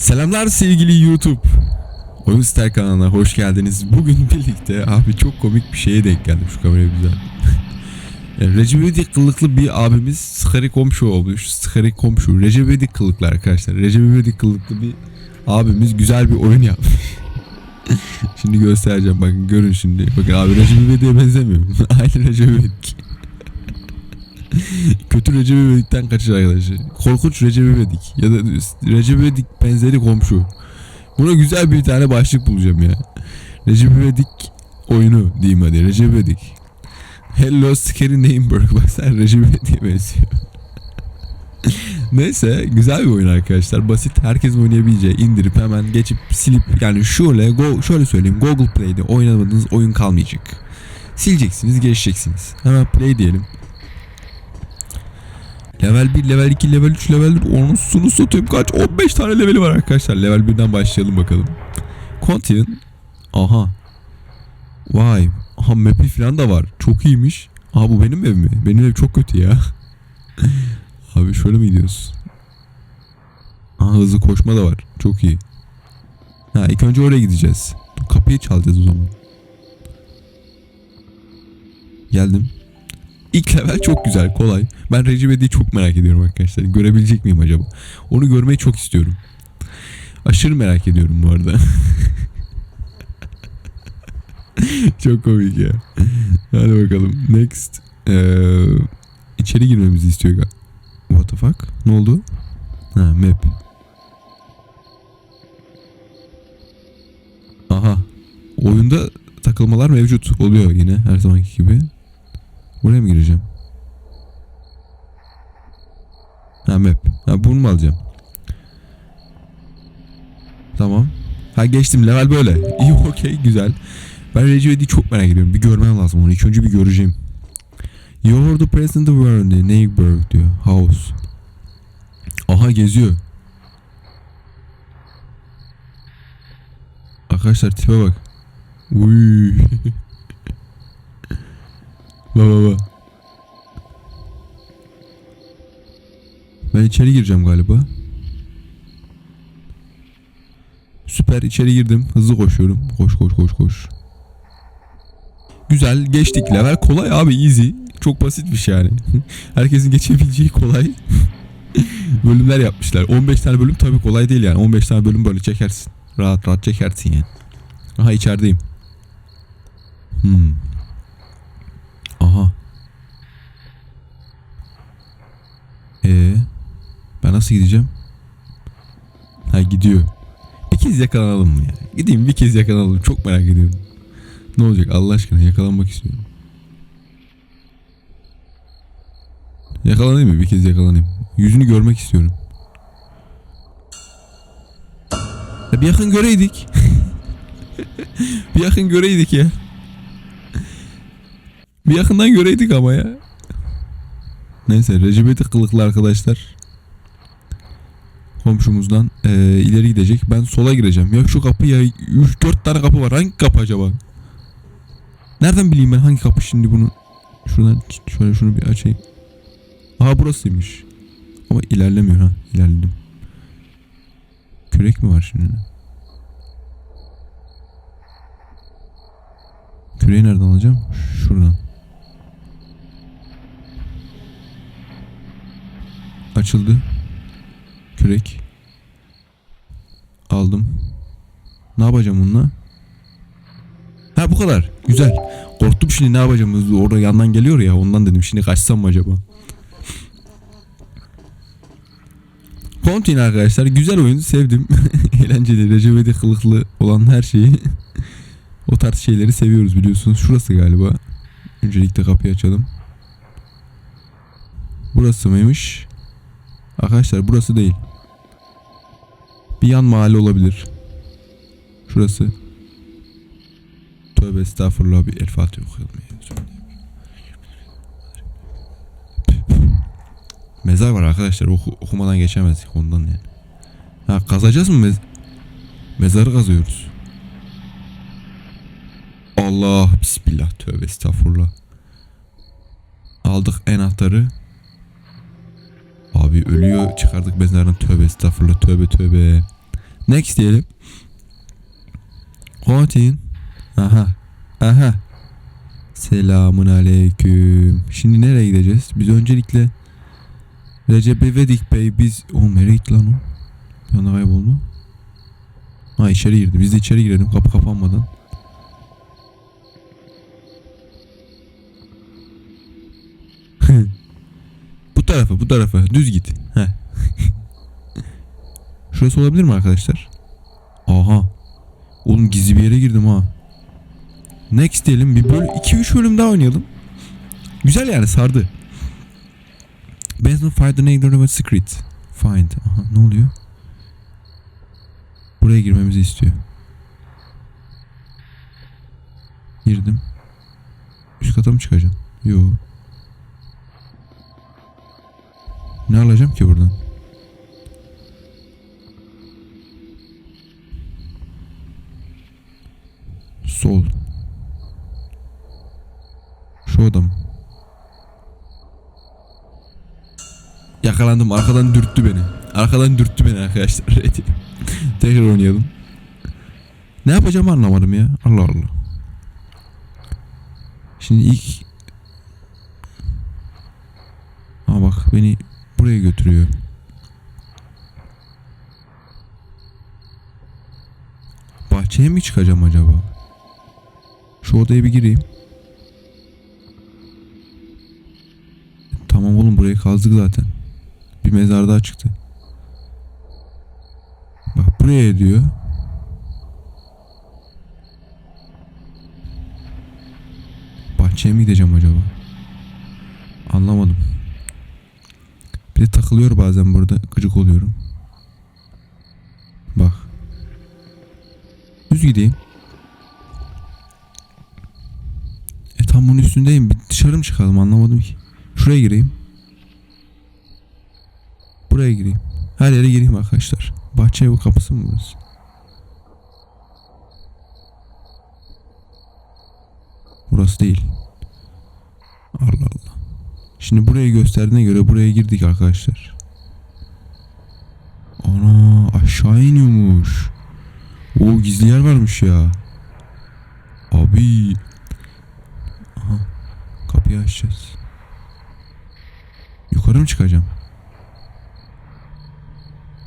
Selamlar sevgili YouTube. Oyun Star kanalına hoş geldiniz. Bugün birlikte abi çok komik bir şeye denk geldim şu kamerayı güzel. Recep İvedik kılıklı bir abimiz Skari komşu olmuş. Skari komşu. Recep İvedik kılıklı arkadaşlar. Recep İvedik kılıklı bir abimiz güzel bir oyun yapmış. şimdi göstereceğim bakın görün şimdi. Bakın abi Recep İvedik'e benzemiyor. Aynı Recep İvedik. Kötü Recep İvedik'ten kaçır arkadaşlar. Korkunç Recep İvedik ya da Recep İvedik benzeri komşu. Buna güzel bir tane başlık bulacağım ya. Recep İvedik oyunu diyeyim hadi. Recep İvedik. Hello Scary Neighbor. Bak sen Recep İvedik'e benziyor. Neyse güzel bir oyun arkadaşlar. Basit herkes oynayabileceği indirip hemen geçip silip yani şöyle go, şöyle söyleyeyim Google Play'de oynamadığınız oyun kalmayacak. Sileceksiniz geçeceksiniz. Hemen play diyelim. Level 1, level 2, level 3, level 4 onun sunu satayım kaç? 15 tane leveli var arkadaşlar. Level 1'den başlayalım bakalım. Continue. Aha. Vay. Aha map'i falan da var. Çok iyiymiş. Aha bu benim ev mi? Benim ev çok kötü ya. Abi şöyle mi gidiyoruz? Aha hızlı koşma da var. Çok iyi. Ha ilk önce oraya gideceğiz. Kapıyı çalacağız o zaman. Geldim. İlk level çok güzel, kolay. Ben Recep İvedik'i çok merak ediyorum arkadaşlar. Görebilecek miyim acaba? Onu görmeyi çok istiyorum. Aşırı merak ediyorum bu arada. çok komik ya. Hadi bakalım. Next. Ee, içeri girmemizi istiyor. What the fuck? Ne oldu? Ha map. Aha. Oyunda takılmalar mevcut oluyor yine her zamanki gibi. Buraya mı gireceğim? Ha map. Ha bunu mu alacağım? Tamam. Ha geçtim level böyle. İyi okey güzel. Ben İvedik'i çok merak ediyorum. Bir görmem lazım onu. İlk önce bir göreceğim. You're the president of the neighborhood diyor. House. Aha geziyor. Arkadaşlar tipe bak. Uy. Baba baba. Ben içeri gireceğim galiba. Süper içeri girdim. Hızlı koşuyorum. Koş koş koş koş. Güzel geçtik. Level kolay abi easy. Çok basit bir şey yani. Herkesin geçebileceği kolay. Bölümler yapmışlar. 15 tane bölüm tabii kolay değil yani. 15 tane bölüm böyle çekersin. Rahat rahat çekersin yani. Aha içerideyim. Hmm. Aha. Ee, ben nasıl gideceğim? Ha gidiyor. Bir kez yakalanalım mı ya? Gideyim bir kez yakalanalım. Çok merak ediyorum. Ne olacak Allah aşkına yakalanmak istiyorum. Yakalanayım mı? Bir kez yakalanayım. Yüzünü görmek istiyorum. Ya bir yakın göreydik. bir yakın göreydik ya. Bir yakından göreydik ama ya. Neyse Recep İvedik kılıklı arkadaşlar. Komşumuzdan eee, ileri gidecek. Ben sola gireceğim. Ya şu kapı ya 3-4 tane kapı var. Hangi kapı acaba? Nereden bileyim ben hangi kapı şimdi bunu? Şuradan şöyle şunu bir açayım. Aha burasıymış. Ama ilerlemiyor ha. İlerledim. Kürek mi var şimdi? Küreği nereden alacağım? Şuradan. Açıldı. Kürek. Aldım. Ne yapacağım bununla? Ha bu kadar. Güzel. Korktum şimdi ne yapacağım? Orada yandan geliyor ya ondan dedim şimdi kaçsam mı acaba? Continue arkadaşlar. Güzel oyun. Sevdim. Eğlenceli. Recep İvedik kılıklı olan her şeyi. o tarz şeyleri seviyoruz biliyorsunuz. Şurası galiba. Öncelikle kapıyı açalım. Burası mıymış? Arkadaşlar burası değil. Bir yan mahalle olabilir. Şurası. Tövbe estağfurullah bir El Fatiha okuyalım. ya. Mezar var arkadaşlar. Oku, okumadan geçemezdik ondan yani. Ha kazacağız mı mez mezarı kazıyoruz. Allah bismillah tövbe estağfurullah. Aldık enahtarı. Abi ölüyor çıkardık mezardan tövbe estağfurullah tövbe tövbe. Next diyelim. Continue. Aha. Aha. Selamun aleyküm. Şimdi nereye gideceğiz? Biz öncelikle Recep İvedik Bey biz... O nereye gitti lan o? Bir kayboldu. Ha içeri girdi. Biz de içeri girelim kapı kapanmadan. tarafa bu tarafa düz git. Heh. Şurası olabilir mi arkadaşlar? Aha. Oğlum gizli bir yere girdim ha. Next diyelim bir bölüm 2-3 bölüm daha oynayalım. Güzel yani sardı. Benson find the neighbor of a secret. Find. Aha ne oluyor? Buraya girmemizi istiyor. Girdim. Üst kata mı çıkacağım? Yo. Ne alacağım ki buradan? Sol. Şu oda mı? Yakalandım. Arkadan dürttü beni. Arkadan dürttü beni arkadaşlar. Tekrar oynayalım. Ne yapacağımı anlamadım ya. Allah Allah. Şimdi ilk... Ha bak beni buraya götürüyor. Bahçeye mi çıkacağım acaba? Şu odaya bir gireyim. Tamam oğlum burayı kazdık zaten. Bir mezar daha çıktı. Bak buraya diyor. Bahçeye mi gideceğim acaba? Anlamadım. Bir de takılıyor bazen burada. Gıcık oluyorum. Bak. Düz gideyim. E tam bunun üstündeyim. Bir dışarı mı çıkalım anlamadım ki. Şuraya gireyim. Buraya gireyim. Her yere gireyim arkadaşlar. Bahçe evi kapısı mı burası? Burası değil. Allah. Şimdi burayı gösterdiğine göre buraya girdik arkadaşlar. Ana aşağı iniyormuş. O gizli yer varmış ya. Abi. Aha. Kapıyı açacağız. Yukarı mı çıkacağım?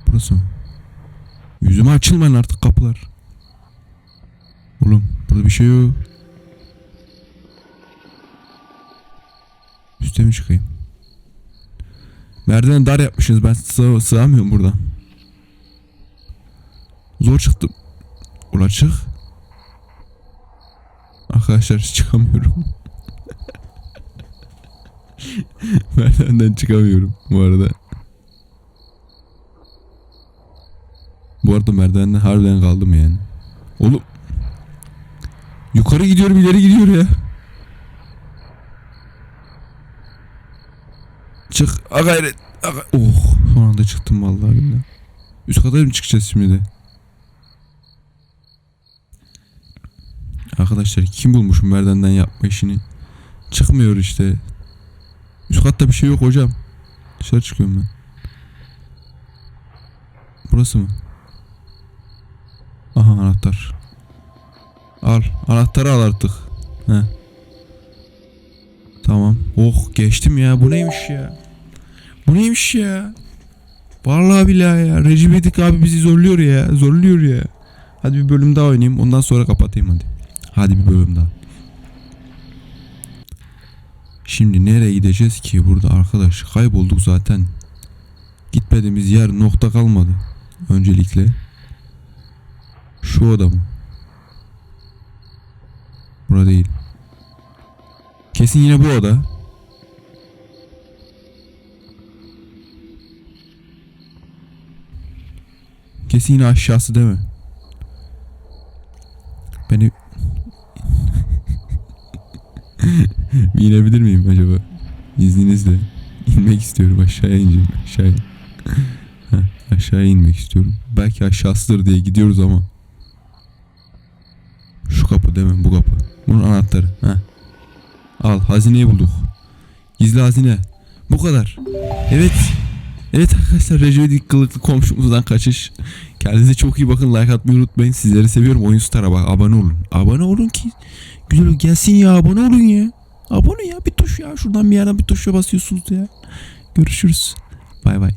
Burası mı? Yüzüme açılmayın artık kapılar. Oğlum burada bir şey yok. Üste mi çıkayım? Merdiven dar yapmışsınız ben sığ sığamıyorum buradan. Zor çıktım. Ula çık. Arkadaşlar çıkamıyorum. Merdivenden çıkamıyorum bu arada. Bu arada merdivenden harbiden kaldım yani. Oğlum. Yukarı gidiyorum ileri gidiyor ya. Çık. A gayret. A gay- oh. Son anda çıktım vallahi billahi. Üst kata mı çıkacağız şimdi de? Arkadaşlar kim bulmuş bu merdivenden yapma işini? Çıkmıyor işte. Üst katta bir şey yok hocam. Dışarı çıkıyorum ben. Burası mı? Aha anahtar. Al. Anahtarı al artık. He. Tamam. Oh geçtim ya. Bu neymiş ya? Bu neymiş ya? Vallahi billahi ya. Recep İvedik abi bizi zorluyor ya. Zorluyor ya. Hadi bir bölüm daha oynayayım. Ondan sonra kapatayım hadi. Hadi bir bölüm daha. Şimdi nereye gideceğiz ki burada arkadaş? Kaybolduk zaten. Gitmediğimiz yer nokta kalmadı. Öncelikle. Şu oda mı? Bura değil. Kesin yine bu oda. Kesin yine aşağısı değil mi? Beni inebilir miyim acaba? İzninizle. İnmek istiyorum aşağıya ineceğim aşağıya. Heh, aşağıya inmek istiyorum. Belki aşağısıdır diye gidiyoruz ama. Şu kapı değil mi? Bu kapı. Bunun anahtarı. Heh. Al hazineyi bulduk. Gizli hazine. Bu kadar. Evet. Evet arkadaşlar Recep kılıklı komşumuzdan kaçış. Kendinize çok iyi bakın. Like atmayı unutmayın. Sizleri seviyorum. Oyun Star'a bak. Abone olun. Abone olun ki. Güzel gelsin ya. Abone olun ya. Abone ya. Bir tuş ya. Şuradan bir yerden bir tuşa basıyorsunuz ya. Görüşürüz. Bay bay.